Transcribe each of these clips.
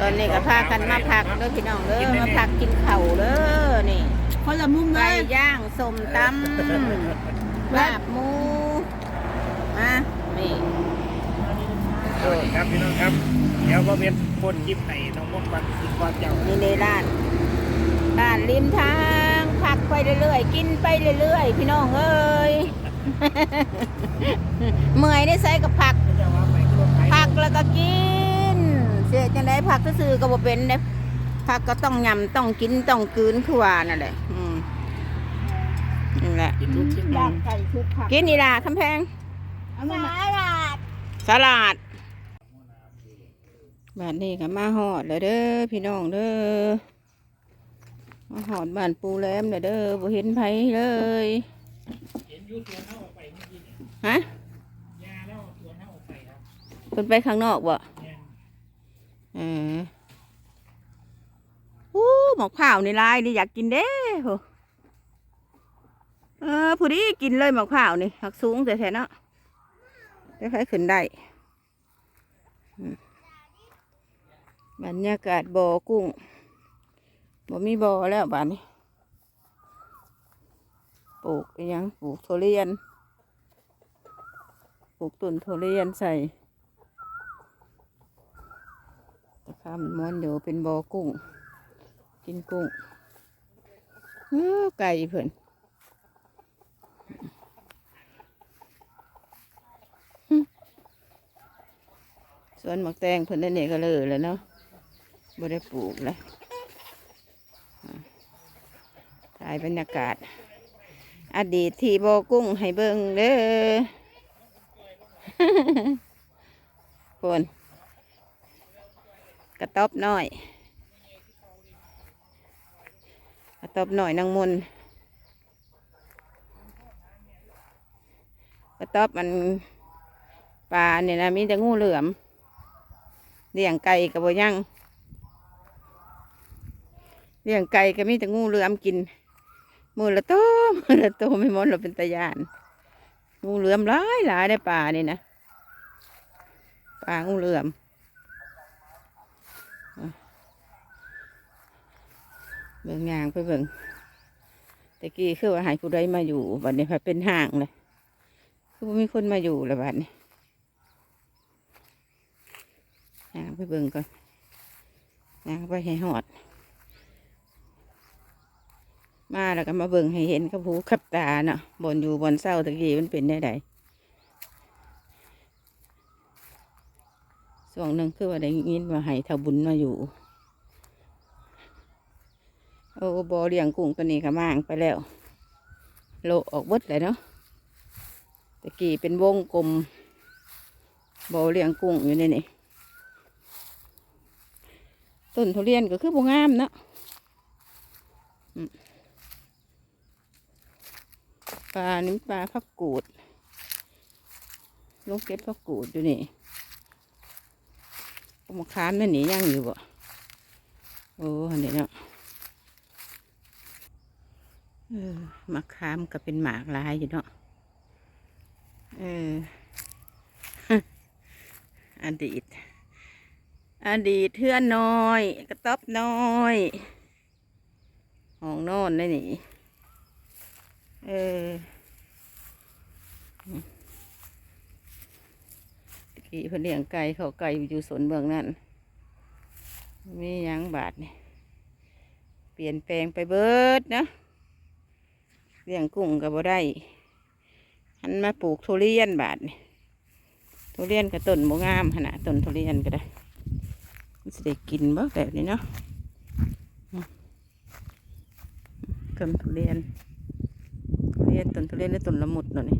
ตอนนี้ก็พากันมาพักเด้อพี่น้องเด้อมาพักกินข้าวเด้อนี่คนละมุมเลไก่ยย่างสมตำลาบหมูมานี่ครับพี่น้องครับเดี๋ยวก็เป็นคนคลิปให้น้องมดวันกินก่อนเจ้านี่ในร้านร้านริมทางพักไปเรื่อยๆกินไปเรื่อยๆพี่น้องเอ้ย เมื่อยได้ใส่กับผัก เจ้าว่าไปรวมไทยผักแล้วก็กิน เสียจังไดผักก็ซื้อๆก็บ่เป็นเด้ผักก็ต้องยำต้องกินต้องกลืนคือว่านั่นแหละอืมนี่แหละกินทุกชิ้นอยากไก่ทุกผักกินนี่ล่ะคำแพงเอามาหน่อยสลัดบ้านนี้ก็มาหอดเลยเด้อพี่น้องเด้อมาหอดบ้านปูแหลมเลยเด้อบ่เห็นไผเลยเห็นอยูสวนเท่าออกไปเมื่อกี้เนี่ยฮะยาแล้วสวนเท่าออกไปครับเพิ่นไปข้างนอกบ่ เอออู้หมกข้าวนี่ลายนี่อยากกินเด้โหเออผู้ดีกินเลยหมกข้าวนี่หักสูงแต่แท้เนาะได้ใครขึ้นได้บรรยากาศบ่อกุ้งบ่มีบ่อแล้วบ้านนี้ปลูกยังปลูกทุเรียน ปลูกต้นทุเรียนใส่ ตะคำม้วนเดี๋ยวเป็นบอกุ้ง กินกุ้งเออไก่เพิ่นสวนหมักแตงเพิ่นได้เนี่ยก็เลยแล้วเนาะบ่ได้ปลูกเลยถ่ายบรรยากาศ อดีตที่บอกุ้งให้เบิ่งเด้อคน กระต๊อบน้อย กระต๊อบน้อยนางมนกระต๊อบมันปลาเนี่ยนะมีแต่งูเหลือมเลี้ยงไก่กับบ่ยังเลี้ยงไก่ก็มีแต่งูเหลือมกิน มือละโตมือละโตไม่มดเราเป็นตะยาน งูเหลือมหลายหลายในป่านี่นะปลางูเหลือม เบิ่งยางไปเบิ่งตะกี้คือว่าหายผู้ใดมาอยู่บัดนี้พอเป็นห่างเลยคือบ่มีคนมาอยู่ล้วบัดนี้ยางไปเบิ่งก่อนยางไปให้หอด มาแล้วก็มาเบิ่งให้เห็นกับหูกับตาเนาะบนอยู่บนเศร้าตะกี้มันเป็นได้ใดส่วนหนึ่งคือว่าได้ยินว่าให้เท่าบุญมาอยู่ โอ้บอเลี้ยงกุ้งตัวนี้ก็มางไปแล้ว โลออกเบิดเลยเนาะตะกี้เป็นวงกลมบอเลี้ยงกุ้งอยู่ในนี่ต้นทุเรียนก็คือบงามเนาะปลานี่ปลาพักกูดลูกเก็บพักกูดอยู่นี่เอามาค้ามนั่นนี่ยังอยู่บ่โอ้อันนี้เนาะ เออมะขามก็เป็นหมากลายอยู่เนาะเอออดีต อดีตเทือนน้อย กระต๊อบน้อยห้องนอนได้นี่เออตะกี้เพิ่นเลี้ยงไก่เขาไก่อยู่สวนเมืองนั่นมียังบาทนี่เปลี่ยนแปลงไปเบิดเนาะ เลี้ยงกุ้งกับบ่ได้หันมาปลูกทุเรียนบาทนี่ทุเรียนกับต้นบ่งามขนาดต้นทุเรียนก็ได้มันสิได้กินบ่แบบนี้เนาะต้นทุเรียนทุเรียนต้นทุเรียนและต้นละมุดเนาะนี่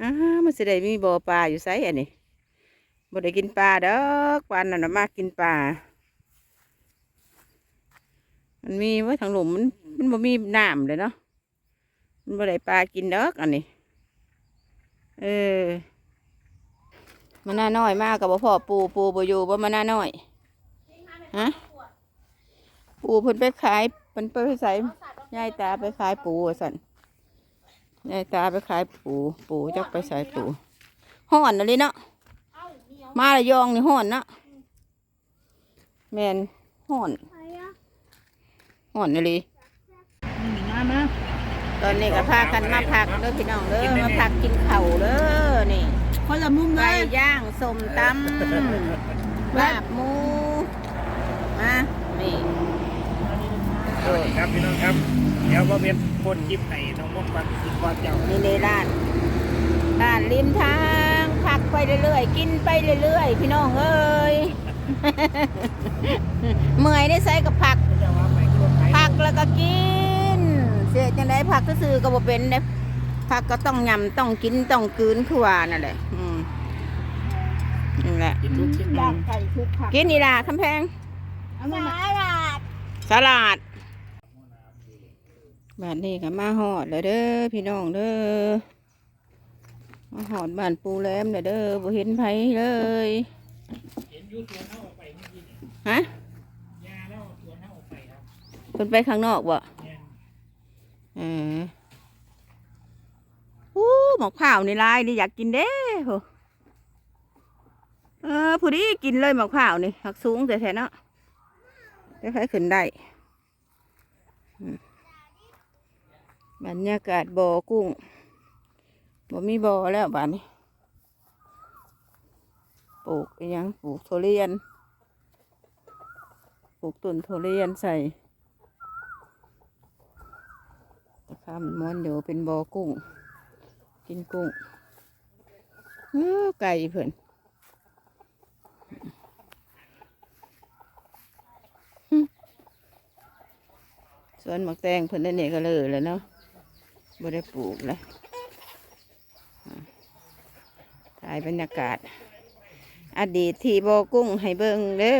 อ้ามันสิได้มีบ่อปลาอยู่ไสอันนี้บ่ได้กินปลาดอกปลานั่นมากกินปลา มันมีไว้ทางหลุมมันมันบ่มีน้ำเลยเนาะมันบ่ได้ปลากินดอกอันนี้ เออมันน่าน้อยมากกับบ่พ่อปูปูบ่อยู่บ่มันน่าน้อยฮะปูเพิ่นไปขายเพิ่นไปใส่ยายตาไปขายปูสันยายตาไปขายปูปูจักไปใส่ปูห้อนอะไรเนาะมาละยองนี่ห่อนเนาะแมนห่อน ห่อนเลยมีงานนะตอนนี้ก็พากันมาพักเด้อพี่น้องเด้อมาพักกินข้าวเด้อนี่คนละมุมเลไก่ยย่างส้มตำลาบหมูมานี่สวัสดีครับพี่น้องครับเดี๋ยวว่าเป็นคนคลิปให้น้องมดก่อนกินก่อนเจ้านี่ในร้านร้านริมทางพักไปเรื่อยๆ กินไปเรื่อยๆ พี่น้องเอ้ย เมื่อยได้ใส่กับผัก เจ้าว่าไปรถไถผัก แล้วก็กิน เสียจังไดผักก็ซื้อๆก็บ่เป็นเด้ผักก็ต้องยำต้องกินต้องกลืนคือว่านั่นแหละอืมนี่แหละกินทุกชิ้นย่างไก่ทุกผักกินนี่ล่ะคำแพงเอามามาสลัดบ้านนี้ก็มาหอดเลยเด้อพี่น้องเด้อมาหอดบ้านปูแหลมเลยเด้อบ่เห็นไผเลยเห็นอยูสวนเขาออกไปเมื่อกี้นี่ฮะ ยาแล้วสวนเขาออกไปครับ เพิ่นไปข้างนอกบ่เนี่ยเอออู้หมกข้าวนี่ลายนี่อยากกินเด้โหเออผู้ดีกินเลยหมกข้าวนี่หักสูงแต่แท้ๆเนาะได้ใครขึ้นได้อืมบรรยากาศบ่อกุ้งบ่มีบ่อแล้วบ้านนี้ปลูกอิหยังปลูกทุเรียน ปลูกต้นทุเรียนใส่ ตะคำม้วนเดี๋ยวเป็นบอกุ้ง กินกุ้งเออไก่เพิ่นหึสวนหมักแตงเพิ่นนั่นเองก็เลยแล้วเนาะบ่ได้ปลูกเลยถ่ายบรรยากาศ อดีตที่บอกุ้งให้เบิ่งเด้อ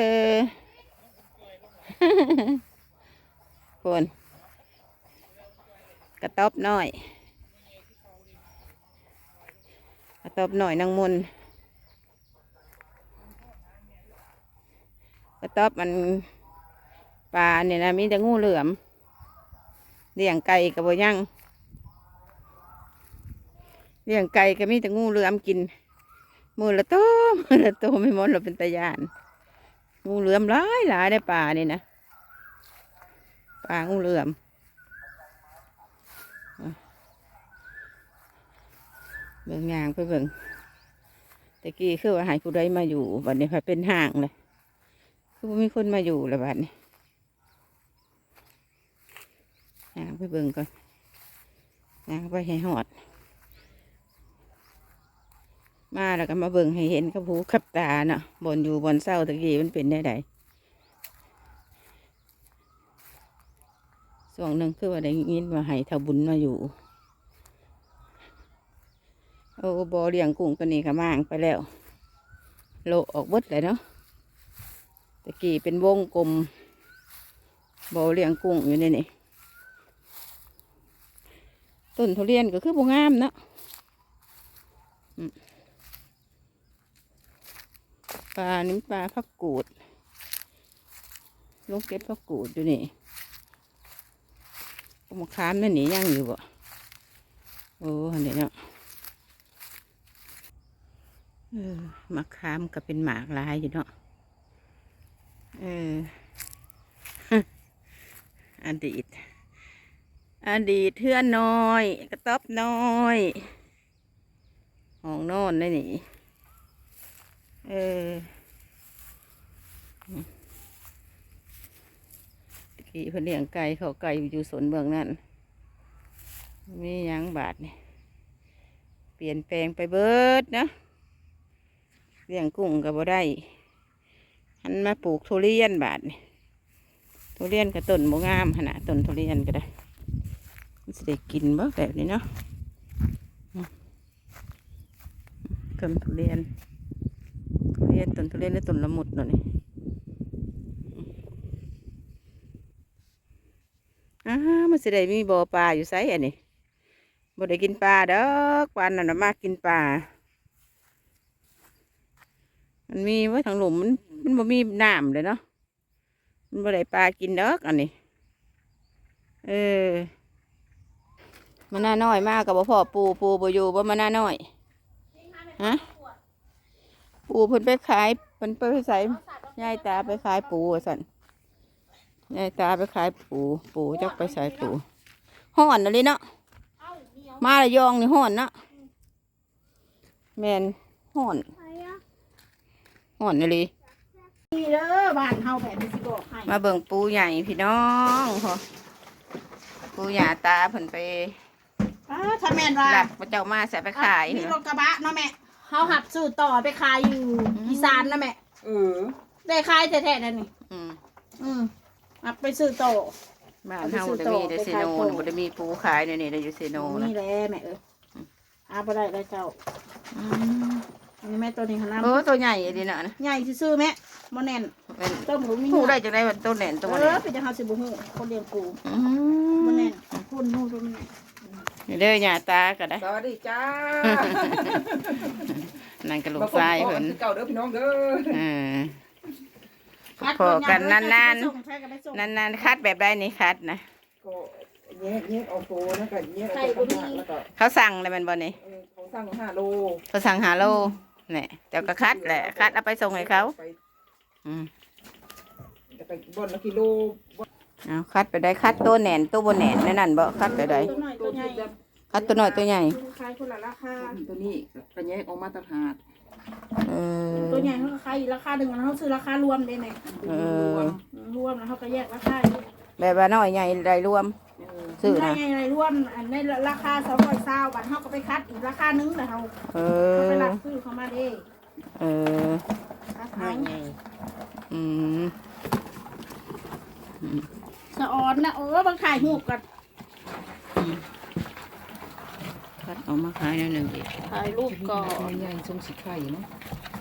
คน ระต๊อบน้อยกระต๊อบน้อยนางมนกระต๊อบมันปลาเนี่ยนะมีแต่งูเหลือมเลี้ยงไก่กับบ่ยังเลี้ยงไก่ก็มีแต่งูเหลือมกินมือละโตมือละโตไม่มดเราเป็นตะยาน งูเหลือมหลายหลายในป่านี่นะป่างูเหลือม เบิ่งยางไปเบิ่งตะกี้คือว่าหายผู้ใดมาอยู่บัดนี้พอเป็นห้างเลยคือบ่มีคนมาอยู่ล้วบัดนี้ยางไปเบิ่งก่อนยางไปให้หอด มาแล้วก็มาเบิ่งให้เห็นกับหูกับตาเนาะบนอยู่บนเศร้าตะกี้มันเป็นได้ไดส่วนหนึ่งคือว่าได้ยินว่าให้ทาบุญมาอยู่ อ้บอเลี้ยงกุ้งตัวนี้ก็มางไปแล้ว โลออกบดเลยเนาะตะกี้เป็นวงกลมบอเลี้ยงกุ้งอยู่ในนี่ต้นทุเรียนก็คือบ่งามเนาะปลานี่ปลาพักกูดลูกเก็ดพักกูดอยู่นี่ก็มาค้ามนั่นนี่ย่างอยู่บ่โอ้อันนี้เนาะ เออมะขามก็เป็นหมากลายอยู่เนาะเอออดีต อดีตเทือนน้อย กระต๊อบน้อยห้องนอนได้หนีเออตะกี้เพิ่นเลี้ยงไก่เขาไก่อยู่สวนเบืองนั่นมียังบาทนี่เปลี่ยนแปลงไปเบิดนะ เลี้ยงกุ้งก็บ่ได้หันมาปลูกทุเรียนบาทนี่ทุเรียนกับต้นบ่งามขนาดต้นทุเรียนก็ได้มันสิได้กินบ่แบบนี้เนาะอืมต้นทุเรียนทุเรียนต้นทุเรียนและต้นละมุดเนาะนี่อ้ามันสิได้มีบ่อปลาอยู่ไสอันนี้บ่ได้กินปลาดอกปลานั่นมากินปลา มันมีไว้ทางหลุมมันมันบ่มีน้ำเลยเนาะมันบ่ได้ปลากินดอกอันนี้ เออมันน่าน้อยมากกับพ่อปูปูบ่อยู่บ่มันน่าน้อยฮะปูเพิ่นไปขายเพิ่นไปใส่ยายตาไปขายปูสั่นยายตาไปขายปูปูจักไปใส่ปูห่อนอะไรเนาะมาละยองนี่ห่อนเนาะแมนห่อน ห่อนอะไรนี่เด้อบ้านเฮาแบบนี้สิบอกให้มาเบิ่งปูใหญ่พี่น้องพอปูใหญ่ตาเพิ่นไปอ้าถ้าแม่นว่าหลับพระเจ้ามาใส่ไปขายมีเหรรอถกระบะเนาะแม่เฮาหับซื้อต่อไปขายอยู่อีสานนะแม่เออได้ขายแท้ๆนั่นนี่อืมอืมหับไปซื้อต่อบ้านเฮาได้มีได้เซโนนบ่ได้มีปูขายเนี่ยนี่ได้อยู่เซโนนะนี่แหละแม่เอ้ยอาบ่ได้แล้วเจ้าอืมอั นนี้แม่ตัวนี้ขนาดโอ้ตัวใหญ่ดีเนาะนะใหญ่ซื่อๆแม่บ่แน่นเป็นต้มหมูมีหูได้จังได๋ว่าตัวแหน่นตัวเอนี้อเป็นจังเฮาสิบ่ฮู้คนเลี้ยงกูอืบ่มแน่นคนฮู้ตัวมันแน่นนี่เด้อหญ้าตาก็ได้สวัสดีจ้านั่นก็ลูกชายเพิ่นเก่าเด้อพี่น้องเด้อเออคัดพอกันนานๆๆนนานๆคัดแบบได้นี่คัดนะก็แยกแยกเอาโฟแล้วก็แยกเอาตัวข้างหน้าแล้วก็เขาสั่งเลยแมันบ่นี่เออเขาสั่งห้าโลเขาสั่งหาโล นี่เจ้าก็คัดแหละคัดเอาไปส่งให้เขาไปอืมจะไปบนละกิโลเอาคัดไปได้คัดตัวแหน่นตัวบ่แหน่นในนั่นบ่คัดไปได้ตัวน้อยตัวใหญ่คัดตัวน้อยตัวใหญ่คุณขายคนละราคาตัวนี้ก็แยกออกมาต่างหากเออตัวใหญ่เขาก็ขายอีกราคาหนึ่งแล้วเขาซื้อราคารวมได้ไหมเออรวมแล้วเขาก็แยกราคาแบบว่าน้อยใหญ่ได้รวมเออ ซื้อได้นะไงไรรวมอันในราคาสองร้อยเศร้าบาทเขาก็ไปคัดอีกราคานึงแต่เขาเอเขาอไปรับซื้อเขามาเด้เออราคาอืมสะออนนะโอ้บางถ่ายหูกกันคัดเออกมาขายแล้วหนึ่งดิถ่ายรูปก่อนใหญ่ทรงสีไข่เนาะ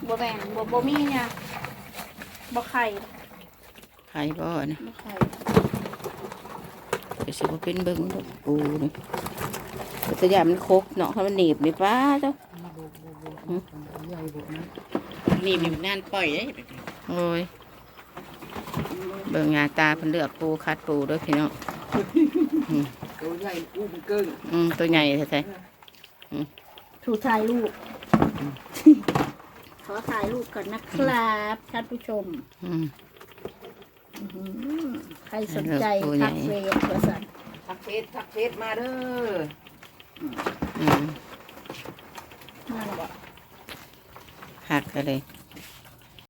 บ่แบ่งบ่บ่มีเนี่ยบ่ไข่ขายบ่นะบ่ไข่ ก็สิบ่เป็นเบิ่งดอกปูนี่แต่ตัวใหญ่มันครบเนาะถ้ามันหนีบนี่ป้าเจ้าใหญ่บุนะนี่มีงานปล่อยเด้โอ้ยเบิ่งหน้าตาเพิ่นเลือกปูคัดปูเด้วยพี่น้องตัวใหญ่อู้มันเกิ้งอืมตัวใหญ่แท้ถูกถ่ายรูปขอถ่ายรูปก่อนนะครับท่านผู้ชมๆอืมอื้อหือ ใครสนใจตัวใหญ่ทักเฟซกระสันทักเฟสทักเฟสมาเด้ออืมนั่นแหละหักกันเลย